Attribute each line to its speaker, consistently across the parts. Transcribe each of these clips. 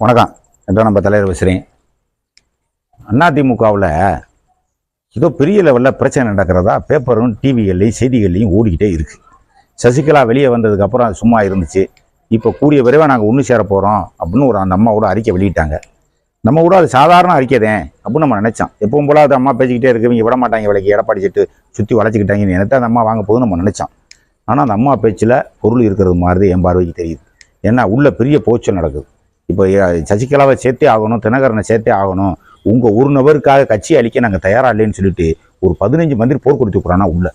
Speaker 1: வணக்கம். இதோ நம்ம தலைவர் பேசுகிறேன் அதிமுகவில் ஏதோ பெரிய லெவலில் பிரச்சனை நடக்கிறதா? பேப்பரும் டிவிகள்லையும் செய்திகள்லையும் ஓடிக்கிட்டே இருக்குது சசிகலா வெளியே வந்ததுக்கப்புறம் அது சும்மா இருந்துச்சு. இப்போ கூடிய விரைவாக நாங்கள் ஒன்று சேர போகிறோம் அப்படின்னு ஒரு அந்த அம்மா கூட அறிக்கை வெளியிட்டாங்க. நம்ம கூட அது சாதாரண அறிக்கை தான் அப்படின்னு நம்ம நினச்சோம். எப்பவும் போல அது அம்மா பேசிக்கிட்டே இருக்கவங்க விட மாட்டாங்க விலைக்கு. எடப்பாடி செட்டு சுற்றி வளைச்சிக்கிட்டாங்கன்னு நினைத்தா அந்த அம்மா வாங்க போகுதுன்னு நம்ம நினச்சோம். ஆனால் அந்த அம்மா பேச்சில் பொருள் இருக்கிறது மாதிரி என் பார்வைக்கு தெரியுது. ஏன்னா உள்ள பெரிய போச்சல் நடக்குது. இப்போ சசிகலாவை சேர்த்தே ஆகணும் தினகரனை சேர்த்தே ஆகணும். உங்கள் ஒரு நபருக்காக கட்சி அளிக்க நாங்கள் தயாராக இல்லைன்னு சொல்லிட்டு ஒரு பதினஞ்சு மந்திரி போர் கொடுத்து போகிறானா உள்ள.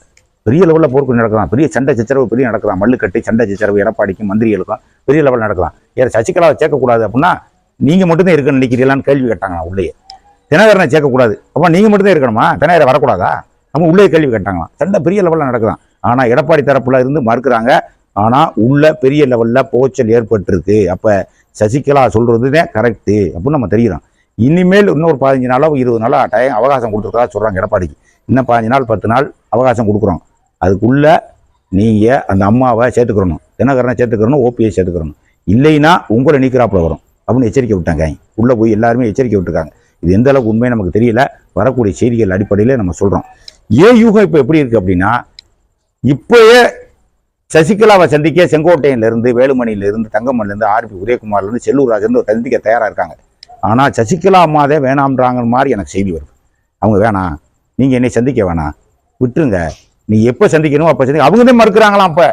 Speaker 1: பெரிய லெவலில் போர்க்கு நடக்கலாம். பெரிய சண்டை சச்சரவு பெரிய நடக்கலாம். மல்லுக்கட்டு சண்டை சச்சரவு எடப்பாடிக்கும் மந்திரிகளுக்கும் பெரிய லெவலில் நடக்கலாம். ஏன் சசிகலாவை சேர்க்கக்கூடாது அப்படின்னா நீங்கள் மட்டும்தான் இருக்குன்னு நினைக்கிறீங்களான்னு கேள்வி கேட்டாங்களா உள்ளேயே. தினகரனை சேர்க்கக்கூடாது. அப்போ நீங்கள் மட்டும்தான் இருக்கணுமா? தினகரை வரக்கூடாதா? நம்ம உள்ளே கேள்வி கேட்டாங்களாம். சண்டை பெரிய லெவலில் நடக்குதான். ஆனால் எடப்பாடி தரப்புல இருந்து மறுக்கிறாங்க. ஆனால் உள்ள பெரிய லெவலில் போச்சல் ஏற்பட்டிருக்கு. அப்போ சசிகலா சொல்கிறது தான் கரெக்டு அப்படின்னு நம்ம தெரிகிறோம் இனிமேல் இன்னொரு பதினஞ்சு நாளோ இருபது நாளோ டைம் அவகாசம் கொடுத்துருக்கா சொல்கிறாங்க எடப்பாடிக்கு. இன்னும் பதினஞ்சு நாள் பத்து நாள் அவகாசம் கொடுக்குறோம். அதுக்குள்ளே நீங்கள் அந்த அம்மாவை சேர்த்துக்கிறணும் தினகரனை சேர்த்துக்கிறணும் ஓபிஎஸ் சேர்த்துக்கிறணும் இல்லைன்னா உங்களை நீக்கிறாப்புல வரும். அப்படின்னு எச்சரிக்கை விட்டாங்க. உள்ளே போய் எல்லாருமே எச்சரிக்கை விட்டுருக்காங்க. இது எந்த அளவுக்கு உண்மை நமக்கு தெரியல. வரக்கூடிய செய்திகள் அடிப்படையில் நம்ம சொல்கிறோம் ஏன் யூகம் இப்போ எப்படி இருக்குது அப்படின்னா இப்போயே சசிகலாவை சந்திக்க செங்கோட்டையிலிருந்து வேலுமணியிலிருந்து தங்கமணிலேருந்து ஆர்பி உதயகுமார்லேருந்து செல்லூர் ராஜேருந்து சந்திக்க தயாராக இருக்காங்க. ஆனால் சசிகலா அம்மாதே வேணாம்ன்றாங்கிற மாதிரி எனக்கு செய்தி வருது. அவங்க வேணாம் நீங்கள் என்னை சந்திக்க வேணாம் விட்டுருங்க. நீ எப்போ சந்திக்கணும் அப்போ சந்திக்க அவங்க தான் மறுக்கிறாங்களாம் அப்போ.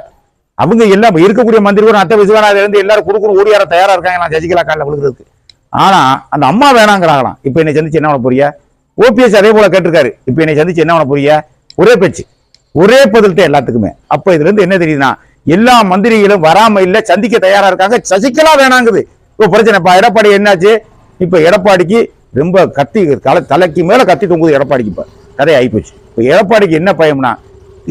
Speaker 1: அவங்க எல்லாம் இருக்கக்கூடிய மந்திரி அத்தை விசுவநாதிலிருந்து எல்லாரும் கொடுக்கணும் ஓடியார தயாராக இருக்காங்களாம் சசிகலா காலில் விழுகிறதுக்கு. ஆனால் அந்த அம்மா வேணாங்கிறாங்களாம். இப்போ என்னை சந்திச்சு என்ன பண்ண போறிய ஓபிஎஸ் அதே போல கேட்டிருக்காரு. இப்போ என்னை சந்திச்சு என்ன பண்ண போறிய ஒரே பேச்சு. ஒரே பதில்ட்ட எல்லாத்துக்குமே. அப்போ இதுல இருந்து என்ன தெரியுதுன்னா எல்லா மந்திரிகளும் வராம இல்ல சந்திக்க தயாரா இருக்காங்க. சசிகலா வேணாங்குது. இப்போ பிரச்சனைப்பா எடப்பாடி என்னாச்சு? இப்போ எடப்பாடிக்கு ரொம்ப கத்தி தலை தலைக்கு மேல கத்தி தொங்குது எடப்பாடிக்கு இப்போ. கதை ஆயிப்போச்சு. இப்போ எடப்பாடிக்கு என்ன பயம்னா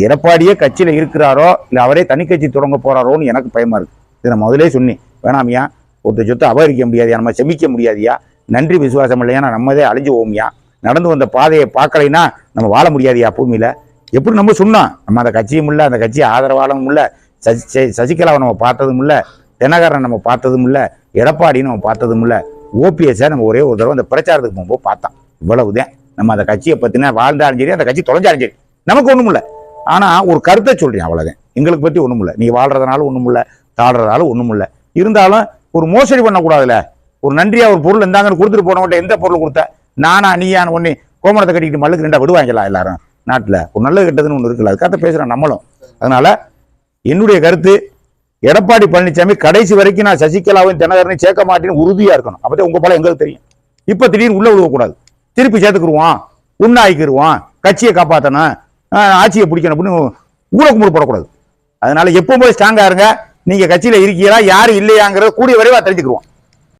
Speaker 1: எடப்பாடியே கட்சியில இருக்கிறாரோ இல்ல அவரே தனி கட்சி தொடங்க போறாரோன்னு எனக்கு பயமா இருக்கு. இதை நான் முதலே சொன்னேன். வேணாமியா? ஒருத்தர் சொத்தை அபகரிக்க முடியாதியா? நம்ம செமிக்க முடியாதியா? நன்றி விசுவாசம் இல்லையா? நம்மதே அழிஞ்சு ஓமியா நடந்து வந்த பாதையை பார்க்கலைன்னா நம்ம வாழ முடியாதியா பூமியில? எப்படி நம்ம சொன்னோம்? நம்ம அந்த கட்சியும் இல்லை அந்த கட்சி ஆதரவாளரும் இல்லை சசி சசிகலாவை நம்ம பார்த்ததும் இல்லை தினகரன் நம்ம பார்த்ததும் இல்லை எடப்பாடி நம்ம பார்த்ததும் இல்லை ஓபிஎஸ்ஸை நம்ம ஒரே ஒரு தடவை அந்த பிரச்சாரத்துக்கு போகும்போது பார்த்தோம் இவ்வளவுதான். நம்ம அந்த கட்சியை பற்றின வாழ்ந்தாலும் சரி அந்த கட்சி தொலைஞ்சாலும் சரி நமக்கு ஒன்றும் இல்லை. ஆனால் ஒரு கருத்தை சொல்கிறேன் அவ்வளோதான் எங்களுக்கு பற்றி ஒன்றும் இல்லை. நீ வாழ்றதுனால ஒன்றும் இல்லை தாடுறதால ஒன்றும் இல்லை. இருந்தாலும் ஒரு மோசடி பண்ணக்கூடாதுல்ல. ஒரு நன்றியாக ஒரு பொருள் இருந்தாங்கன்னு கொடுத்துட்டு போனவன்ட்ட எந்த பொருள் கொடுத்த? நானா நீயான்னு ஒன்று கோமணத்தை கட்டிக்கிட்டு மல்லுக்கு ரெண்டா விடுவாங்களா எல்லாரும்? நாட்டில். ஒரு நல்லது கெட்டதுன்னு ஒன்று இருக்குல்ல. அதுக்காக பேசுகிறேன் நம்மளும். அதனால் என்னுடைய கருத்து எடப்பாடி பழனிசாமி கடைசி வரைக்கும் நான் சசிகலாவையும் தினகரனையும் சேர்க்க மாட்டேன்னு உறுதியாக இருக்கணும். அப்போ உங்கள் பலம் எங்களுக்கு தெரியும். இப்போ திடீர்னு உள்ளே விழுவக்கூடாது திருப்பி சேர்த்துக்குருவான். உண்ணாய்க்கிருவான். கட்சியை காப்பாற்றணும் ஆட்சியை பிடிக்கணும் அப்படின்னு ஊழக்குமுறை போடக்கூடாது. அதனால எப்பவும் போய் ஸ்ட்ராங்காக இருங்க. நீங்கள் கட்சியில் இருக்கீங்களா யார் இல்லையாங்கிறத கூடிய வரைவாக தெரிஞ்சுக்கிடுவோம்